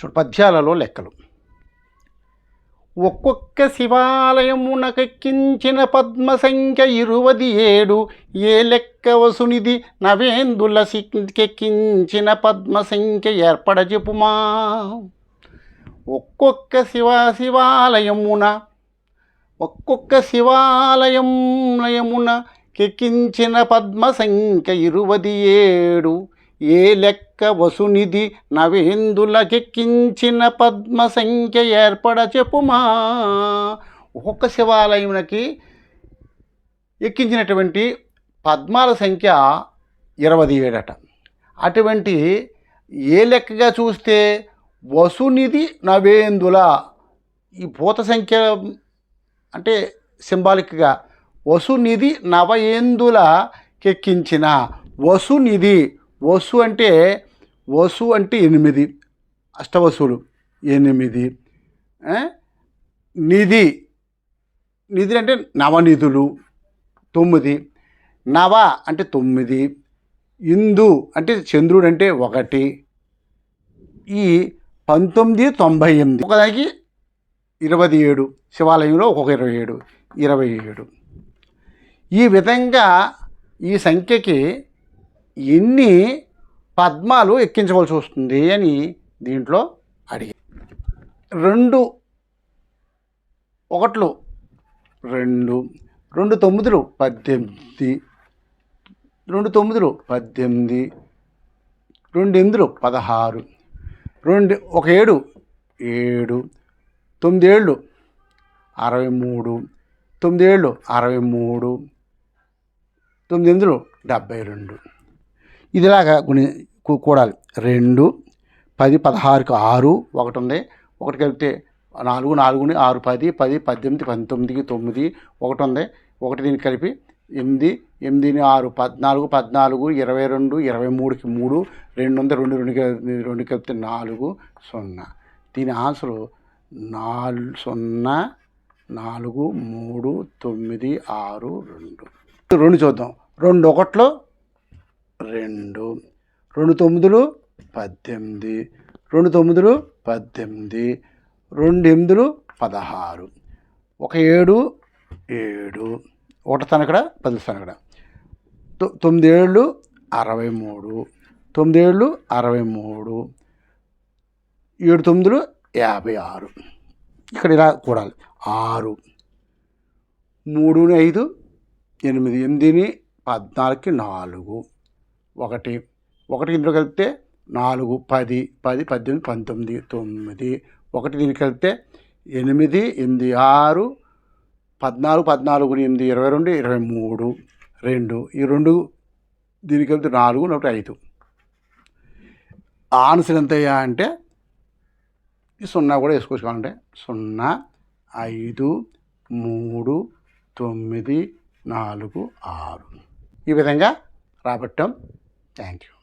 చూడు పద్యాలలో లెక్కలు. ఒక్కొక్క శివాలయమునకెక్కించిన పద్మ సంఖ్య ఇరువది ఏడు ఏ లెక్క వసునిది? నవేందుల కెక్కించిన పద్మ సంఖ్య ఏర్పడ చెప్పుమా. ఒక్కొక్క శివ శివాలయమున ఒక్కొక్క శివాలయంలయమున కెక్కించిన పద్మ సంఖ్య ఇరువది ఏడు ఏ లెక్క వసునిధి నవేందులకెక్కించిన పద్మ సంఖ్య ఏర్పడ చెప్పుమా? ఒక్కొక్క శివాలయంకి ఎక్కించినటువంటి పద్మాల సంఖ్య ఇరవై ఏడట. అటువంటి ఏ లెక్కగా చూస్తే వసునిధి నవేందుల ఈ భూత సంఖ్య అంటే సింబాలిక్గా వసునిధి నవయేందుల కెక్కించిన వసునిధి వసు అంటే వసు అంటే ఎనిమిది అష్టవసులు ఎనిమిది నిధి నిధి అంటే నవనిధులు తొమ్మిది నవ అంటే తొమ్మిది ఇందు అంటే చంద్రుడు అంటే ఒకటి ఈ పంతొమ్మిది తొంభై ఎనిమిది. ఒకదానికి ఇరవై ఏడు శివాలయంలో ఒక్కొక్క ఇరవై ఏడు ఇరవై ఏడు. ఈ విధంగా ఈ సంఖ్యకి ఎన్ని పద్మాలు ఎక్కించవలసి వస్తుంది అని దీంట్లో అడిగి రెండు ఒకట్లు రెండు రెండు తొమ్మిదిలు పద్దెనిమిది రెండు తొమ్మిదిలు పద్దెనిమిది రెండు ఎనిమిదిలు పదహారు రెండు ఒక ఏడు ఏడు తొమ్మిది ఏళ్ళు అరవై మూడు తొమ్మిది ఏళ్ళు అరవై మూడు తొమ్మిది ఎనిమిదిలు డెబ్బై రెండు. ఇదిలాగా గుణి కూడాలి. రెండు పది పదహారుకి ఆరు ఒకటి ఉంది ఒకటి కలిపితే నాలుగు నాలుగుని ఆరు పది పది పద్దెనిమిది పంతొమ్మిదికి తొమ్మిది ఒకటి ఉంది ఒకటి దీనికి కలిపి ఎనిమిది ఎనిమిదిని ఆరు పద్నాలుగు పద్నాలుగు ఇరవై రెండు ఇరవై మూడుకి మూడు రెండు ఉంది రెండు రెండు రెండు కలిపితే నాలుగు సున్నా. దీని ఆన్సరు నాలుగు సున్నా నాలుగు మూడు తొమ్మిది ఆరు రెండు. రెండు చూద్దాం. రెండు ఒకట్లో రెండు. రెండు తొమ్మిదిలు పద్దెనిమిది. రెండు తొమ్మిదిలు పద్దెనిమిది. రెండు ఎనిమిదిలు పదహారు. ఒక ఏడు ఏడు. ఒకటి స్థానం ఇక్కడ పది ఇక్కడ తొ- తొమ్మిది ఏళ్ళు అరవై మూడు. తొమ్మిది ఏళ్ళు అరవై మూడు. ఏడు తొమ్మిదిలు యాభై ఆరు. ఇక్కడ ఇలా కూడాలి. ఆరు. మూడుని ఐదు ఎనిమిది. ఎనిమిదిని పద్నాలుగుకి నాలుగు. ఒకటి. ఒకటి ఇందులో కలిపితే నాలుగు పది పది పద్దెనిమిది పంతొమ్మిది తొమ్మిది. ఒకటి దీనికి కలిపితే ఎనిమిది ఎనిమిది ఆరు పద్నాలుగు పద్నాలుగు ఎనిమిది ఇరవై రెండు ఇరవై మూడు రెండు. ఈ రెండు దీనికి కలిపితే నాలుగు నూట ఐదు. ఆన్సర్ ఎంతయ్యా అంటే ఈ సున్నా కూడా వేసుకోవచ్చు కావాలంటే సున్నా ఐదు మూడు తొమ్మిది నాలుగు ఆరు. ఈ విధంగా రాబట్టం Thank you.